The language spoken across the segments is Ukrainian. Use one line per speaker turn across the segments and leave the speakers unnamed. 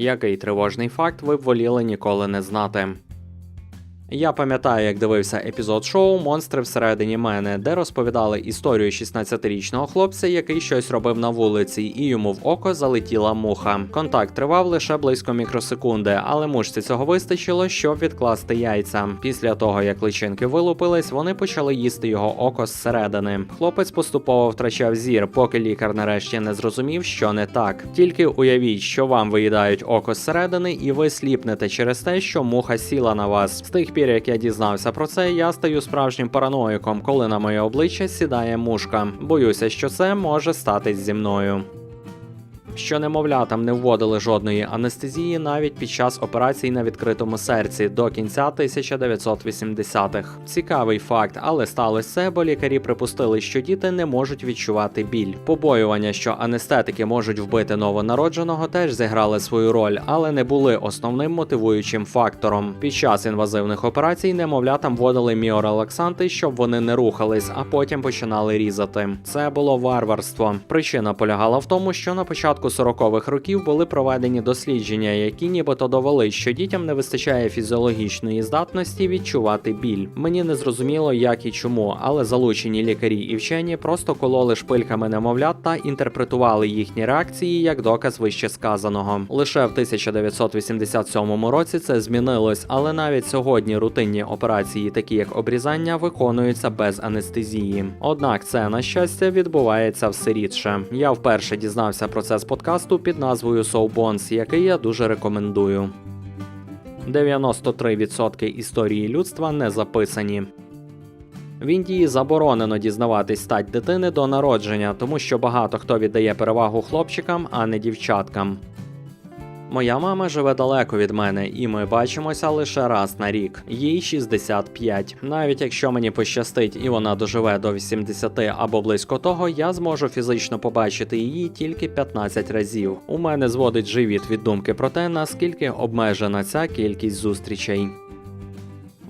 Який тривожний факт ви б воліли ніколи не знати? Я пам'ятаю, як дивився епізод шоу Монстри всередині мене, де розповідали історію 16-річного хлопця, який щось робив на вулиці, і йому в око залетіла муха. Контакт тривав лише близько мікросекунди, але мушці цього вистачило, щоб відкласти яйця. Після того, як личинки вилупились, вони почали їсти його око зсередини. Хлопець поступово втрачав зір, поки лікар нарешті не зрозумів, що не так. Тільки уявіть, що вам виїдають око зсередини, і ви сліпнете через те, що муха сіла на вас. З тих пір, як я дізнався про це, я стаю справжнім параноїком, коли на моє обличчя сідає мушка. Боюся, що це може статись зі мною. Що немовлятам не вводили жодної анестезії навіть під час операцій на відкритому серці до кінця 1980-х. Цікавий факт, але сталося це, бо лікарі припустили, що діти не можуть відчувати біль. Побоювання, що анестетики можуть вбити новонародженого, теж зіграли свою роль, але не були основним мотивуючим фактором. Під час інвазивних операцій немовлятам вводили міорелаксанти, щоб вони не рухались, а потім починали різати. Це було варварство. Причина полягала в тому, що на початку 40-х років були проведені дослідження, які нібито довели, що дітям не вистачає фізіологічної здатності відчувати біль. Мені не зрозуміло, як і чому, але залучені лікарі і вчені просто кололи шпильками немовлят та інтерпретували їхні реакції як доказ вище сказаного. Лише в 1987 році це змінилось, але навіть сьогодні рутинні операції, такі як обрізання, виконуються без анестезії. Однак це на щастя відбувається все рідше. Я вперше дізнався про це з подкасту під назвою So Bones, який я дуже рекомендую. 93% історії людства не записані. В Індії заборонено дізнаватись стать дитини до народження, тому що багато хто віддає перевагу хлопчикам, а не дівчаткам. Моя мама живе далеко від мене, і ми бачимося лише раз на рік. Їй 65. Навіть якщо мені пощастить і вона доживе до 80 або близько того, я зможу фізично побачити її тільки 15 разів. У мене зводить живіт від думки про те, наскільки обмежена ця кількість зустрічей.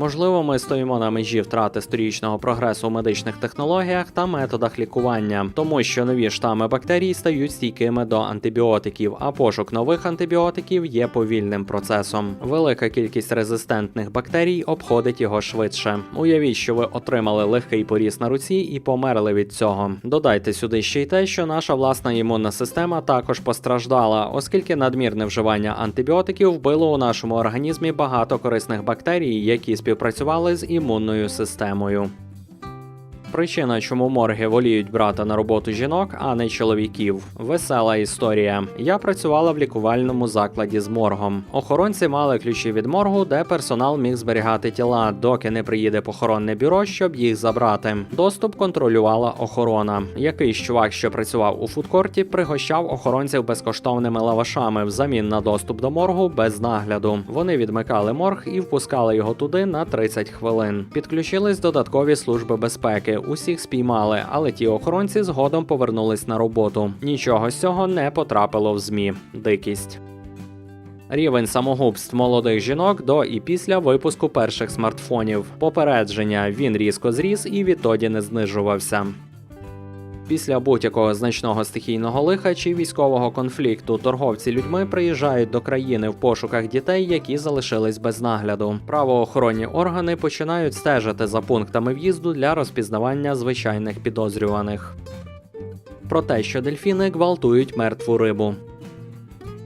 Можливо, ми стоїмо на межі втрати сторічного прогресу у медичних технологіях та методах лікування, тому що нові штами бактерій стають стійкими до антибіотиків, а пошук нових антибіотиків є повільним процесом. Велика кількість резистентних бактерій обходить його швидше. Уявіть, що ви отримали легкий поріз на руці і померли від цього. Додайте сюди ще й те, що наша власна імунна система також постраждала, оскільки надмірне вживання антибіотиків вбило у нашому організмі багато корисних бактерій, які співпрацювали з імунною системою. Причина, чому морги воліють брати на роботу жінок, а не чоловіків. Весела історія. Я працювала в лікувальному закладі з моргом. Охоронці мали ключі від моргу, де персонал міг зберігати тіла, доки не приїде похоронне бюро, щоб їх забрати. Доступ контролювала охорона. Якийсь чувак, що працював у фудкорті, пригощав охоронців безкоштовними лавашами взамін на доступ до моргу без нагляду. Вони відмикали морг і впускали його туди на 30 хвилин. Підключились додаткові служби безпеки. Усіх спіймали, але ті охоронці згодом повернулись на роботу. Нічого з цього не потрапило в змі. Дикість. Рівень самогубств молодих жінок до і після випуску перших смартфонів. Попередження він різко зріс і відтоді не знижувався. Після будь-якого значного стихійного лиха чи військового конфлікту торговці людьми приїжджають до країни в пошуках дітей, які залишились без нагляду. Правоохоронні органи починають стежити за пунктами в'їзду для розпізнавання звичайних підозрюваних. Про те, що дельфіни гвалтують мертву рибу.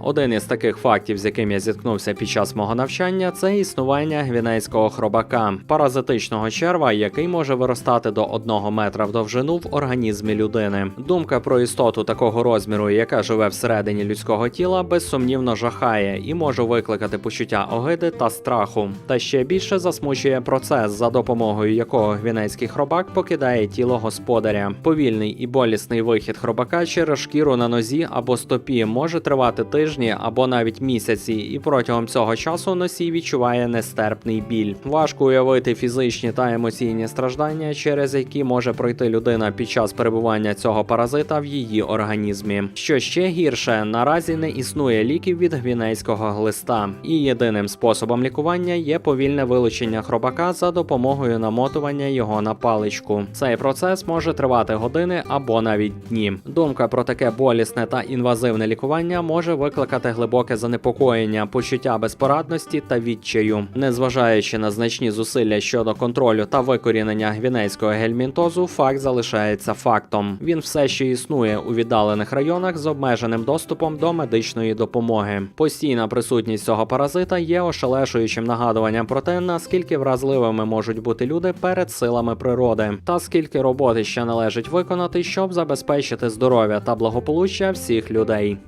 Один із таких фактів, з яким я зіткнувся під час мого навчання, це існування гвінейського хробака, паразитичного черва, який може виростати до 1 метра в довжину в організмі людини. Думка про істоту такого розміру, яка живе всередині людського тіла, безсумнівно жахає і може викликати почуття огиди та страху. Та ще більше засмучує процес, за допомогою якого гвінейський хробак покидає тіло господаря. Повільний і болісний вихід хробака через шкіру на нозі або стопі може тривати тиждень тижні або навіть місяці, і протягом цього часу носій відчуває нестерпний біль. Важко уявити фізичні та емоційні страждання, через які може пройти людина під час перебування цього паразита в її організмі. Що ще гірше, наразі не існує ліків від гвінейського глиста, і єдиним способом лікування є повільне вилучення хробака за допомогою намотування його на паличку. Цей процес може тривати години або навіть дні. Думка про таке болісне та інвазивне лікування може викликати викликати глибоке занепокоєння, почуття безпорадності та відчаю. Незважаючи на значні зусилля щодо контролю та викорінення гвінейського гельмінтозу, факт залишається фактом. Він все ще існує у віддалених районах з обмеженим доступом до медичної допомоги. Постійна присутність цього паразита є ошелешуючим нагадуванням про те, наскільки вразливими можуть бути люди перед силами природи, та скільки роботи ще належить виконати, щоб забезпечити здоров'я та благополуччя всіх людей.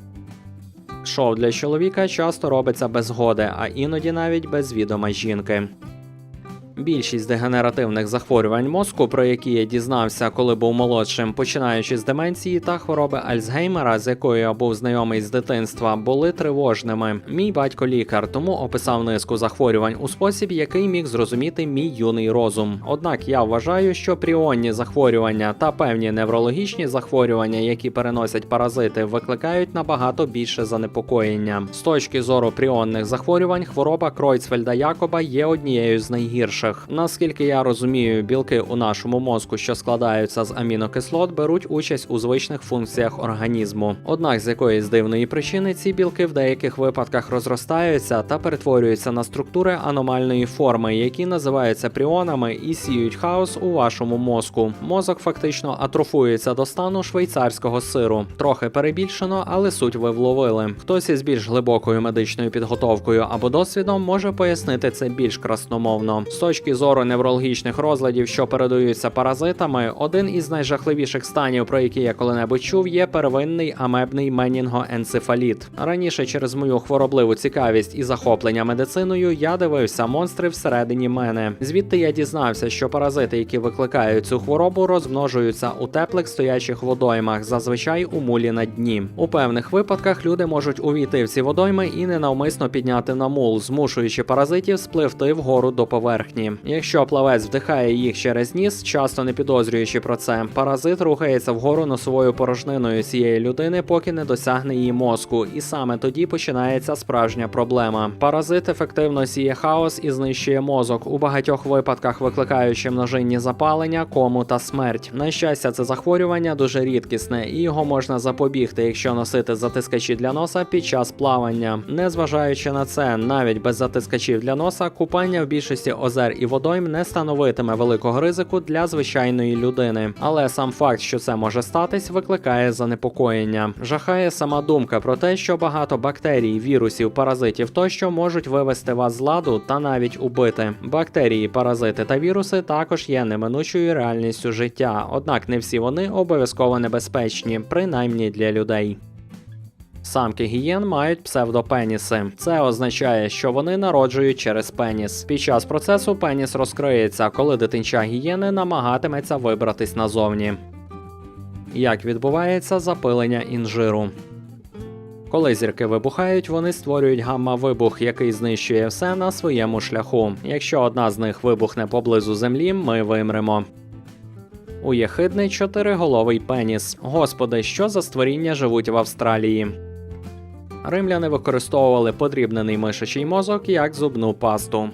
Шоу для чоловіка часто робиться без згоди, а іноді навіть без відома жінки. Більшість дегенеративних захворювань мозку, про які я дізнався, коли був молодшим, починаючи з деменції та хвороби Альцгеймера, з якою я був знайомий з дитинства, були тривожними. Мій батько лікар, тому описав низку захворювань у спосіб, який міг зрозуміти мій юний розум. Однак я вважаю, що пріонні захворювання та певні неврологічні захворювання, які переносять паразити, викликають набагато більше занепокоєння. З точки зору пріонних захворювань, хвороба Кройцфельда Якоба є однією з найгірших. Наскільки я розумію, білки у нашому мозку, що складаються з амінокислот, беруть участь у звичних функціях організму. Однак з якоїсь дивної причини ці білки в деяких випадках розростаються та перетворюються на структури аномальної форми, які називаються пріонами і сіють хаос у вашому мозку. Мозок фактично атрофується до стану швейцарського сиру. Трохи перебільшено, але суть ви вловили. Хтось із більш глибокою медичною підготовкою або досвідом може пояснити це більш красномовно. З точки зору неврологічних розладів, що передаються паразитами, один із найжахливіших станів, про які я коли-небудь чув, є первинний амебний менінгоенцефаліт. Раніше через мою хворобливу цікавість і захоплення медициною я дивився монстри всередині мене. Звідти я дізнався, що паразити, які викликають цю хворобу, розмножуються у теплих стоячих водоймах, зазвичай у мулі на дні. У певних випадках люди можуть увійти в ці водойми і ненавмисно підняти на мул, змушуючи паразитів спливти вгору до поверхні. Якщо плавець вдихає їх через ніс, часто не підозрюючи про це, паразит рухається вгору носовою порожниною цієї людини, поки не досягне її мозку, і саме тоді починається справжня проблема. Паразит ефективно сіє хаос і знищує мозок, у багатьох випадках викликаючи множинні запалення, кому та смерть. На щастя, це захворювання дуже рідкісне, і його можна запобігти, якщо носити затискачі для носа під час плавання. Незважаючи на це, навіть без затискачів для носа, купання в більшості озер і водойм не становитиме великого ризику для звичайної людини. Але сам факт, що це може статись, викликає занепокоєння. Жахає сама думка про те, що багато бактерій, вірусів, паразитів тощо можуть вивести вас з ладу та навіть убити. Бактерії, паразити та віруси також є неминучою реальністю життя, однак не всі вони обов'язково небезпечні, принаймні для людей. Самки гієн мають псевдопеніси. Це означає, що вони народжують через пеніс. Під час процесу пеніс розкриється, коли дитинча гієни намагатиметься вибратись назовні. Як відбувається запилення інжиру? Коли зірки вибухають, вони створюють гамма-вибух, який знищує все на своєму шляху. Якщо одна з них вибухне поблизу землі, ми вимремо. У єхидний чотириголовий пеніс. Господи, що за створіння живуть в Австралії? Римляни використовували подрібнений мишачий мозок як зубну пасту.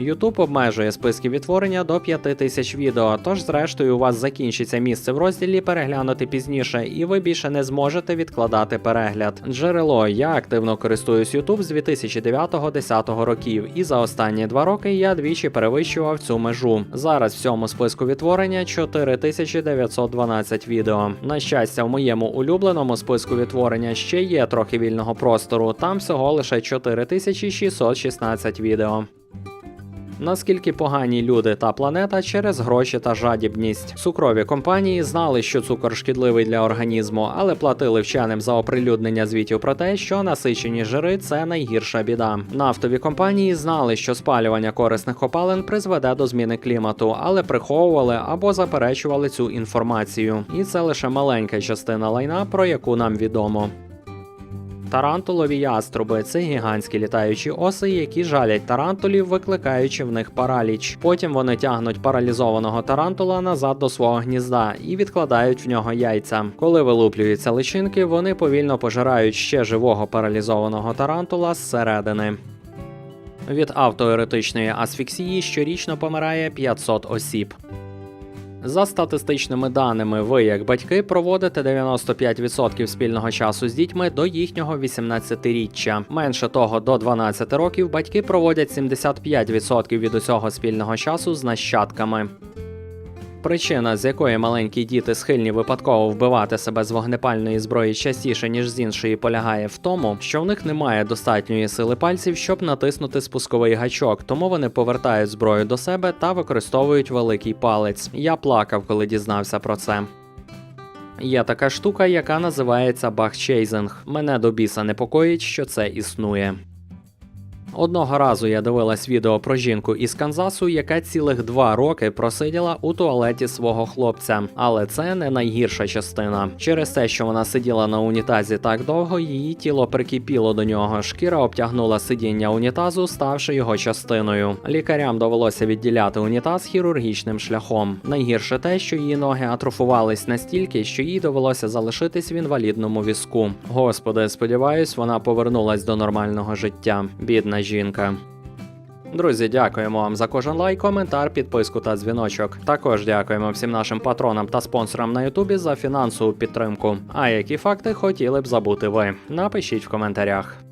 YouTube обмежує списки відтворення до 5000 відео, тож зрештою у вас закінчиться місце в розділі переглянути пізніше, і ви більше не зможете відкладати перегляд. Джерело я активно користуюсь YouTube з 2009-10 років, і за останні два роки я двічі перевищував цю межу. Зараз в цьому списку відтворення 4912 відео. На щастя, в моєму улюбленому списку відтворення ще є трохи вільного простору. Там всього лише 4616 відео. Наскільки погані люди та планета через гроші та жадібність. Цукрові компанії знали, що цукор шкідливий для організму, але платили вченим за оприлюднення звітів про те, що насичені жири це найгірша біда. Нафтові компанії знали, що спалювання корисних копалин призведе до зміни клімату, але приховували або заперечували цю інформацію. І це лише маленька частина лайна, про яку нам відомо. Тарантулові яструби це гігантські літаючі оси, які жалять тарантулів, викликаючи в них параліч. Потім вони тягнуть паралізованого тарантула назад до свого гнізда і відкладають в нього яйця. Коли вилуплюються личинки, вони повільно пожирають ще живого паралізованого тарантула зсередини. Від автоеретичної асфіксії щорічно помирає 500 осіб. За статистичними даними, ви, як батьки, проводите 95% спільного часу з дітьми до їхнього 18-річчя. Менше того, до 12 років батьки проводять 75% від усього спільного часу з нащадками. Причина, з якої маленькі діти схильні випадково вбивати себе з вогнепальної зброї частіше, ніж з іншої, полягає в тому, що в них немає достатньої сили пальців, щоб натиснути спусковий гачок, тому вони повертають зброю до себе та використовують великий палець. Я плакав, коли дізнався про це. Є така штука, яка називається бахчейзинг. Мене до біса непокоїть, що це існує. Одного разу я дивилась відео про жінку із Канзасу, яка цілих два роки просиділа у туалеті свого хлопця. Але це не найгірша частина. Через те, що вона сиділа на унітазі так довго, її тіло прикипіло до нього. Шкіра обтягнула сидіння унітазу, ставши його частиною. Лікарям довелося відділяти унітаз хірургічним шляхом. Найгірше те, що її ноги атрофувались настільки, що їй довелося залишитись в інвалідному візку. Господи, сподіваюсь, вона повернулась до нормального життя. Бідна жінка. Друзі, дякуємо вам за кожен лайк, коментар, підписку та дзвіночок. Також дякуємо всім нашим патронам та спонсорам на Ютубі за фінансову підтримку. А які факти хотіли б забути ви? Напишіть в коментарях.